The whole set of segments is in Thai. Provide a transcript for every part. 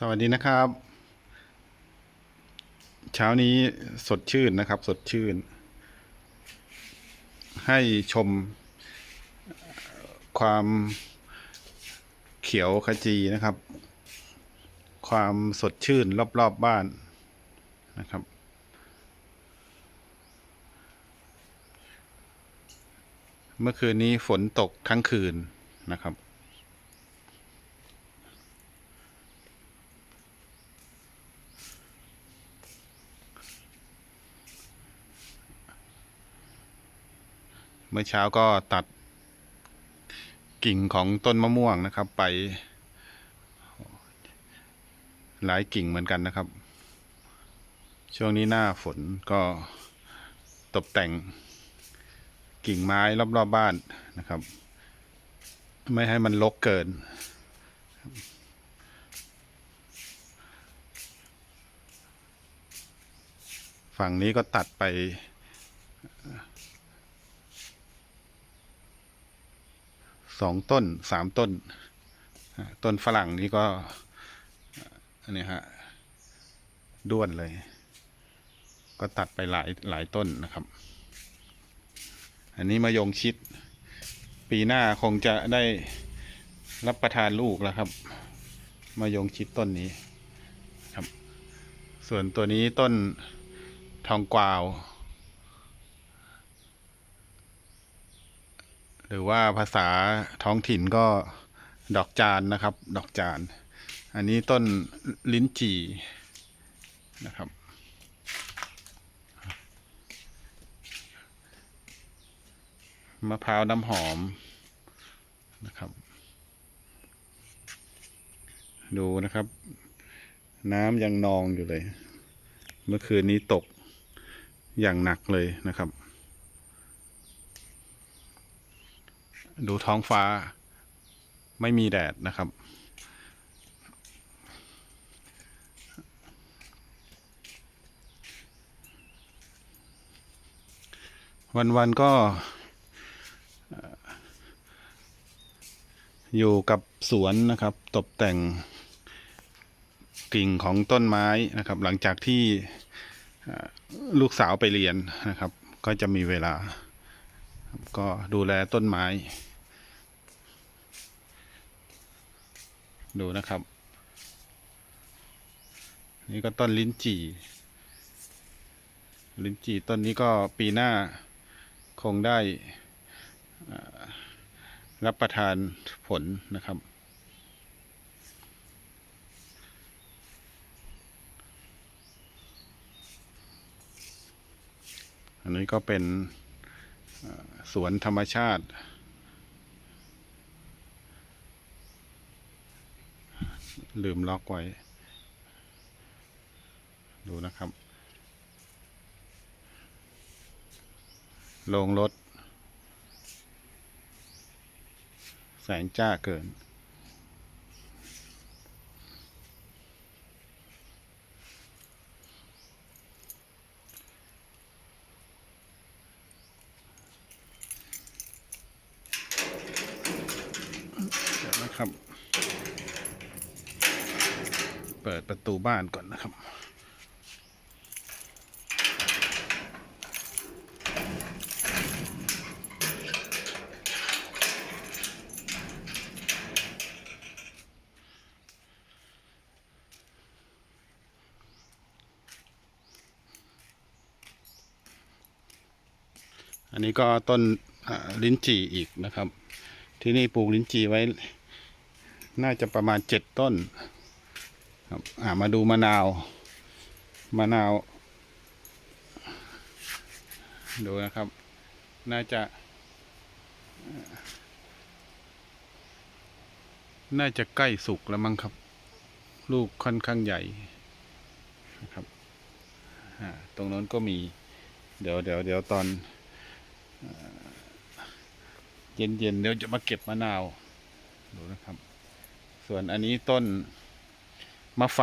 สวัสดีนะครับ เช้านี้สดชื่นนะครับ สดชื่น ให้ชมความเขียวขจีนะครับ ความสดชื่นรอบๆบบ้านนะครับ เมื่อคืนนี้ฝนตกทั้งคืนนะครับ มื่อเช้าก็ตัดกิ่งของต้นมะม่วงนะครับ ไป หลายกิ่งเหมือนกันนะครับ ช่วงนี้หน้าฝนก็ตกแต่งกิ่งไม้รอบๆบบ้านนะครับ ไม่ให้มันรกเกิน ฝั่งนี้ก็ตัดไป สองต้นสามต้น ต้นฝรั่งนี่ก็อันนี้ฮะด้วนเลย ก็ตัดไปหลายหลายต้นนะครับ อันนี้มะยงชิด ปีหน้าคงจะได้รับประทานลูกแล้วครับมะยงชิดต้นนี้ครับ ส่วนตัวนี้ต้นทองกวาว หรือว่าภาษาท้องถิ่นก็ดอกจานนะครับ ดอกจาน อันนี้ต้นลิ้นจี่นะครับ มะพร้าวน้ำหอมนะครับ ดูนะครับ น้ำยังนองอยู่เลย เมื่อคืนนี้ตกอย่างหนักเลยนะครับ ดูท้องฟ้า ไม่มีแดดนะครับ วันๆก็ อยู่กับสวนนะครับ ตกแต่งกิ่งของต้นไม้นะครับ หลังจากที่ลูกสาวไปเรียนนะครับ ก็จะมีเวลา ก็ดูแลต้นไม้ ดูนะครับ นี่ก็ต้นลิ้นจี่ ลิ้นจี่ต้นนี้ก็ปีหน้าคงได้รับประทานผลนะครับ อันนี้ก็เป็นสวนธรรมชาติ ลืมล็อกไว้ ดูนะครับ ลงรถ แสงจ้าเกิน เดี๋ยวนะครับ เปิดประตูบ้านก่อนนะครับ อันนี้ก็ต้นลิ้นจี่อีกนะครับ ที่นี่ปลูกลิ้นจี่ไว้ น่าจะประมาณเจ็ดต้น ครับอ่ามาดูมะนาว มะนาว ดูนะครับ น่าจะ น่าจะใกล้สุกแล้วมั้งครับ ลูกค่อนข้างใหญ่นะครับตรงนั้นก็มี เดี๋ยวเดี๋ยวเดี๋ยวตอนเย็นเย็นเดี๋ยวจะมาเก็บมะนาว ดูนะครับ ส่วนอันนี้ต้น มะไฟ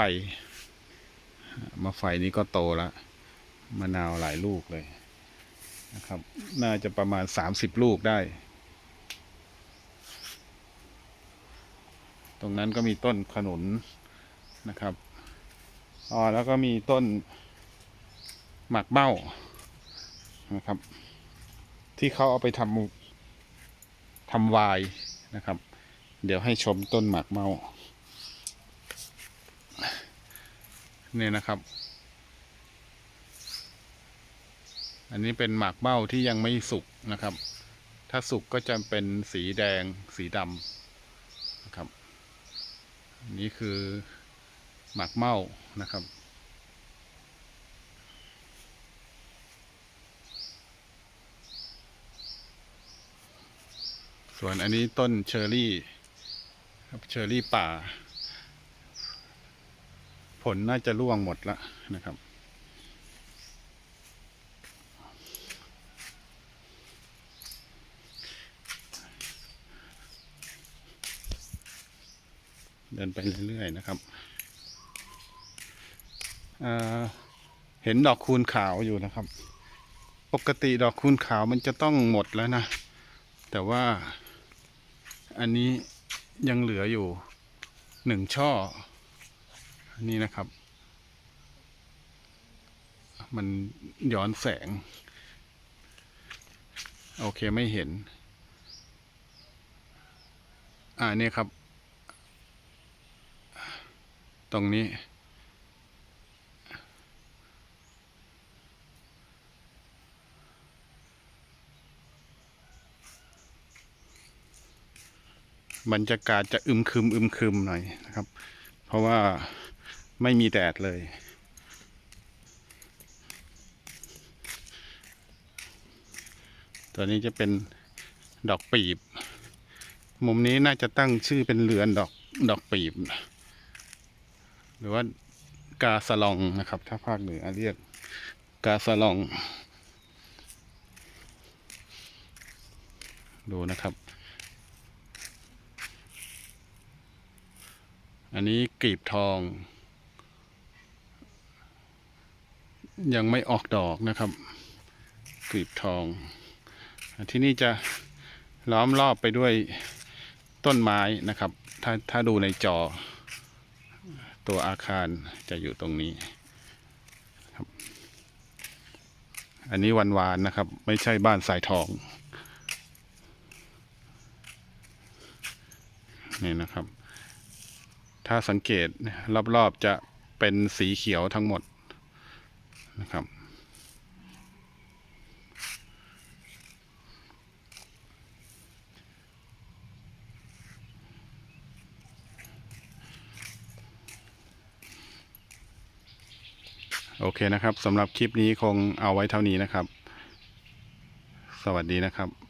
มะไฟนี้ก็โตแล้วมะนาวหลายลูกเลยนะครับ น่าจะประมาณสามสิบลูกได้ ตรงนั้นก็มีต้นขนุนนะครับอ๋อแล้วก็มีต้นหมากเบ้านะครับ ที่เขาเอาไปทำทำวายนะครับ เดี๋ยวให้ชมต้นหมากเมาเนี่ยนะครับ อันนี้เป็นหมากเบ้าที่ยังไม่สุกนะครับ ถ้าสุกก็จะเป็นสีแดงสีดำนะครับอันนี้คือหมากเม่านะครับส่วนอันนี้ต้นเชอร์รี่ครับเชอร์รี่ป่า ผลน่าจะร่วงหมดแล้วนะครับ เดินไปเรื่อยๆนะครับเเห็นดอกคูณขาวอยู่นะครับ ปกติดอกคูณขาวมันจะต้องหมดแล้วนะ แต่ว่าอันนี้ยังเหลืออยู่หนึ่งช่อ นนี้นะครับ มันย้อนแสง โอเคไม่เห็น อ่าเนี่ยครับ ตรงนี้บรรยากาศจะอึมครึมอึมครึมหน่อยนะครับ เพราะว่า ไม่มีแดดเลย ตัวนี้จะเป็นดอกปีบ มุมนี้น่าจะตั้งชื่อเป็นเรือนดอกดอกปีบ หรือว่ากาสลองนะครับ ถ้าภาคเหนือเรียกกาสลอง ดูนะครับ อันนี้กลีบทอง ยังไม่ออกดอกนะครับกลีบทอง ที่นี่จะล้อมรอบไปด้วยต้นไม้นะครับ ถ้าถ้าดูในจอ ตัวอาคารจะอยู่ตรงนี้ครับ อันนี้วันวานนะครับ ไม่ใช่บ้านสายทองนี่นะครับ ถ้าสังเกตรอบๆจะเป็นสีเขียวทั้งหมด นะครับ โอเคนะครับสำหรับคลิปนี้คงเอาไว้เท่านี้นะครับ สวัสดีนะครับ